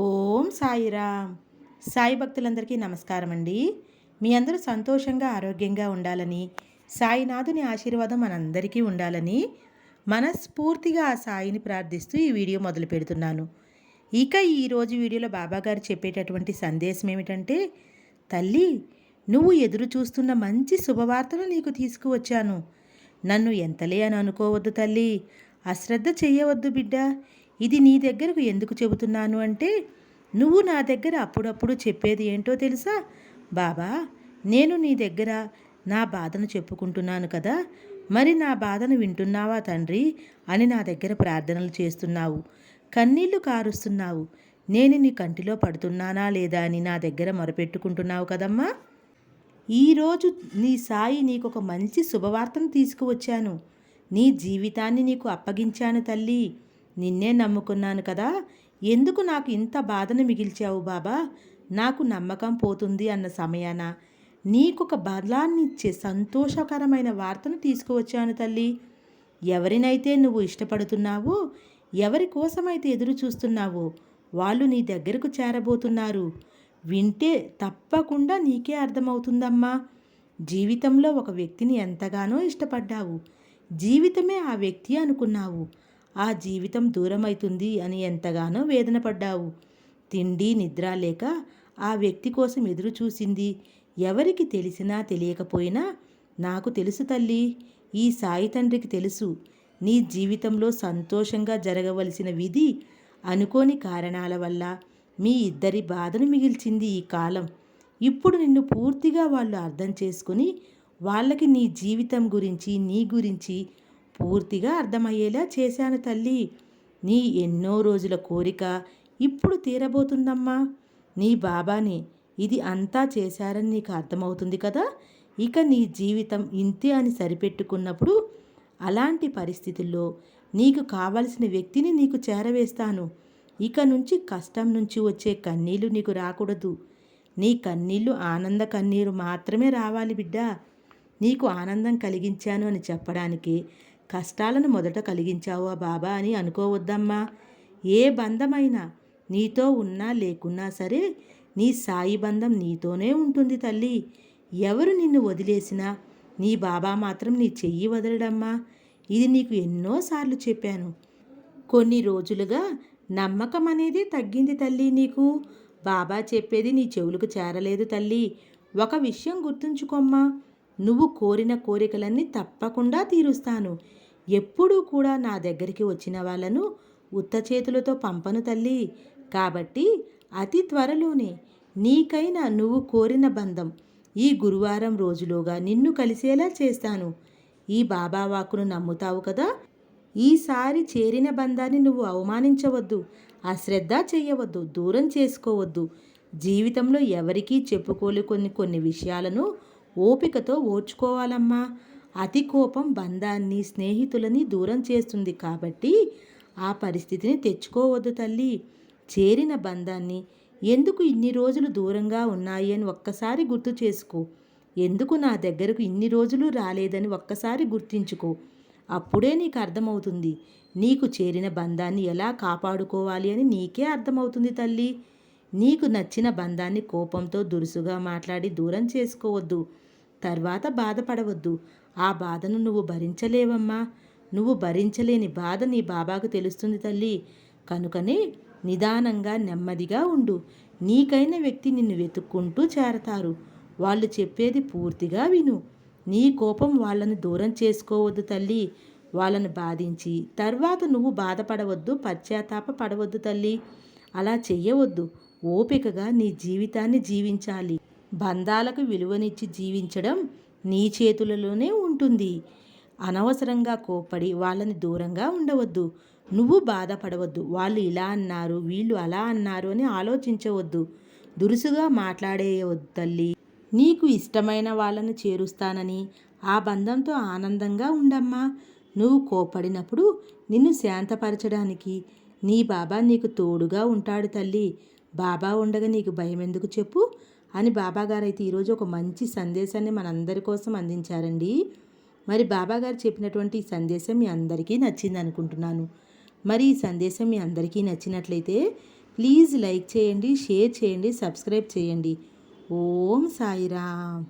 ఓం సాయిరామ్. సాయి భక్తులందరికీ నమస్కారం అండి మీ అందరూ సంతోషంగా ఆరోగ్యంగా ఉండాలని సాయినాథుని ఆశీర్వాదం మనందరికీ ఉండాలని మనస్ఫూర్తిగా ఆ సాయిని ప్రార్థిస్తూ ఈ వీడియో మొదలు పెడుతున్నాను. ఇక ఈరోజు వీడియోలో బాబాగారు చెప్పేటటువంటి సందేశం ఏమిటంటే తల్లి నువ్వు ఎదురు చూస్తున్న మంచి శుభవార్తను నీకు తీసుకువచ్చాను. నన్ను ఎంతలే అని అనుకోవద్దు తల్లి. అశ్రద్ధ చేయవద్దు బిడ్డ. ఇది నీ దగ్గరకు ఎందుకు చెబుతున్నాను అంటే నువ్వు నా దగ్గర అప్పుడప్పుడు చెప్పేది ఏంటో తెలుసా? బాబా నేను నీ దగ్గర నా బాధను చెప్పుకుంటున్నాను కదా. మరి నా బాధను వింటున్నావా తండ్రి? అని నా దగ్గర ప్రార్థనలు చేస్తున్నావు. కన్నీళ్ళు కారుస్తున్నావు. నేను నీ కంటిలో పడుతున్నానా లేదా అని నా దగ్గర మొరపెట్టుకుంటున్నావు కదమ్మా? ఈరోజు నీ సాయి నీకు ఒక మంచి శుభవార్తను తీసుకువచ్చాను. నీ జీవితాన్ని నీకు అప్పగించాను తల్లి. నిన్నే నమ్ముకున్నాను కదా. ఎందుకు నాకు ఇంత బాధను మిగిల్చావు బాబా? నాకు నమ్మకం పోతుంది అన్న సమయాన. నీకొక బలాన్నిచ్చే సంతోషకరమైన వార్తను తీసుకువచ్చాను తల్లి. ఎవరినైతే నువ్వు ఇష్టపడుతున్నావో ఎవరి కోసమైతే ఎదురు చూస్తున్నావో వాళ్ళు నీ దగ్గరకు చేరబోతున్నారు. వింటే తప్పకుండా నీకే అర్థమవుతుందమ్మా. జీవితంలో ఒక వ్యక్తిని ఎంతగానో ఇష్టపడ్డావు. జీవితమే ఆ వ్యక్తి అనుకున్నావు. ఆ జీవితం దూరమవుతుంది అని ఎంతగానో వేదన పడ్డావు తిండి నిద్ర లేక ఆ వ్యక్తి కోసం ఎదురు చూసింది ఎవరికి తెలిసినా తెలియకపోయినా నాకు తెలుసు తల్లి ఈ సాయి తండ్రికి తెలుసు. నీ జీవితంలో సంతోషంగా జరగవలసిన విధి అనుకోని కారణాల వల్ల మీ ఇద్దరి బాధను మిగిల్చింది ఈ కాలం. ఇప్పుడు నిన్ను పూర్తిగా వాళ్ళు అర్థం చేసుకుని వాళ్ళకి నీ జీవితం గురించి నీ గురించి పూర్తిగా అర్థమయ్యేలా చేశాను తల్లి. నీ ఎన్నో రోజుల కోరిక ఇప్పుడు తీరబోతుందమ్మా. నీ బాబాని ఇది అంతా చేశారని నీకు అర్థమవుతుంది కదా? ఇక నీ జీవితం ఇంతే అని సరిపెట్టుకున్నప్పుడు అలాంటి పరిస్థితుల్లో నీకు కావలసిన వ్యక్తిని నీకు చేరవేస్తాను. ఇక నుంచి కష్టం నుంచి వచ్చే కన్నీళ్ళు నీకు రాకూడదు. నీ కన్నీళ్ళు ఆనంద కన్నీరు మాత్రమే రావాలి బిడ్డ. నీకు ఆనందం కలిగించాను అని చెప్పడానికి కష్టాలను మొదట కలిగించావా బాబా అని అనుకోవద్దమ్మా. ఏ బంధమైనా నీతో ఉన్నా లేకున్నా సరే నీ సాయి బంధం నీతోనే ఉంటుంది తల్లి. ఎవరు నిన్ను వదిలేసినా నీ బాబా మాత్రం నీ చెయ్యి వదలడమ్మా. ఇది నీకు ఎన్నోసార్లు చెప్పాను. కొన్ని రోజులుగా నమ్మకం అనేది తగ్గింది తల్లి నీకు. బాబా చెప్పేది నీ చెవులకు చేరలేదు తల్లి. ఒక విషయం గుర్తుంచుకోమ్మా. నువ్వు కోరిన కోరికలన్నీ తప్పకుండా తీరుస్తాను. ఎప్పుడూ కూడా నా దగ్గరికి వచ్చిన వాళ్ళను ఉత్త చేతులతో పంపను తల్లి. కాబట్టి అతి త్వరలోనే నీకైనా నువ్వు కోరిన బంధం ఈ గురువారం రోజులోగా నిన్ను కలిసేలా చేస్తాను. ఈ బాబా వాక్కును నమ్ముతావు కదా? ఈసారి చేరిన బంధాన్ని నువ్వు అవమానించవద్దు అశ్రద్ధ చేయవద్దు దూరం చేసుకోవద్దు. జీవితంలో ఎవరికీ చెప్పుకోలే కొన్ని కొన్ని విషయాలను ఓపికతో ఓర్చుకోవాలమ్మా. అతి కోపం బంధాన్ని స్నేహితులని దూరం చేస్తుంది కాబట్టి ఆ పరిస్థితిని తెచ్చుకోవద్దు తల్లి. చేరిన బంధాన్ని ఎందుకు ఇన్ని రోజులు దూరంగా ఉన్నాయి అని ఒక్కసారి గుర్తు చేసుకో. ఎందుకు నా దగ్గరకు ఇన్ని రోజులు రాలేదని ఒక్కసారి గుర్తించుకో. అప్పుడే నీకు అర్థమవుతుంది. నీకు చేరిన బంధాన్ని ఎలా కాపాడుకోవాలి అని నీకే అర్థమవుతుంది తల్లి. నీకు నచ్చిన బంధాన్ని కోపంతో దురుసుగా మాట్లాడి దూరం చేసుకోవద్దు. తర్వాత బాధపడవద్దు. ఆ బాధను నువ్వు భరించలేవమ్మా. నువ్వు భరించలేని బాధ నీ బాబాకు తెలుస్తుంది తల్లి. కనుకనే నిదానంగా నెమ్మదిగా ఉండు. నీకైన వ్యక్తి నిన్ను వెతుక్కుంటూ చేరతారు. వాళ్ళు చెప్పేది పూర్తిగా విను. నీ కోపం వాళ్ళని దూరం చేసుకోవద్దు తల్లి. వాళ్ళను బాధించి తర్వాత నువ్వు బాధపడవద్దు పశ్చాత్తాప పడవద్దు తల్లి. అలా చెయ్యవద్దు. ఓపికగా నీ జీవితాన్ని జీవించాలి. బంధాలకు విలువనిచ్చి జీవించడం నీ చేతులలోనే ఉంటుంది. అనవసరంగా కోపడి వాళ్ళని దూరంగా ఉండవద్దు. నువ్వు బాధపడవద్దు. వాళ్ళు ఇలా అన్నారు వీళ్ళు అలా అన్నారు అని ఆలోచించవద్దు. దురుసుగా మాట్లాడేయవద్దు తల్లి. నీకు ఇష్టమైన వాళ్ళను చేరుస్తానని ఆ బంధంతో ఆనందంగా ఉండమ్మా. నువ్వు కోపడినప్పుడు నిన్ను శాంతపరచడానికి నీ బాబా నీకు తోడుగా ఉంటాడు తల్లి. బాబా ఉండగా నీకు భయం ఎందుకు చెప్పు? అని బాబాగారు అయితే ఈరోజు ఒక మంచి సందేశాన్ని మనందరి కోసం అందించారండి. మరి బాబాగారు చెప్పినటువంటి ఈ సందేశం మీ అందరికీ నచ్చింది అనుకుంటున్నాను. మరి ఈ సందేశం మీ అందరికీ నచ్చినట్లయితే ప్లీజ్ లైక్ చేయండి షేర్ చేయండి సబ్స్క్రైబ్ చేయండి. ఓం సాయిరామ్.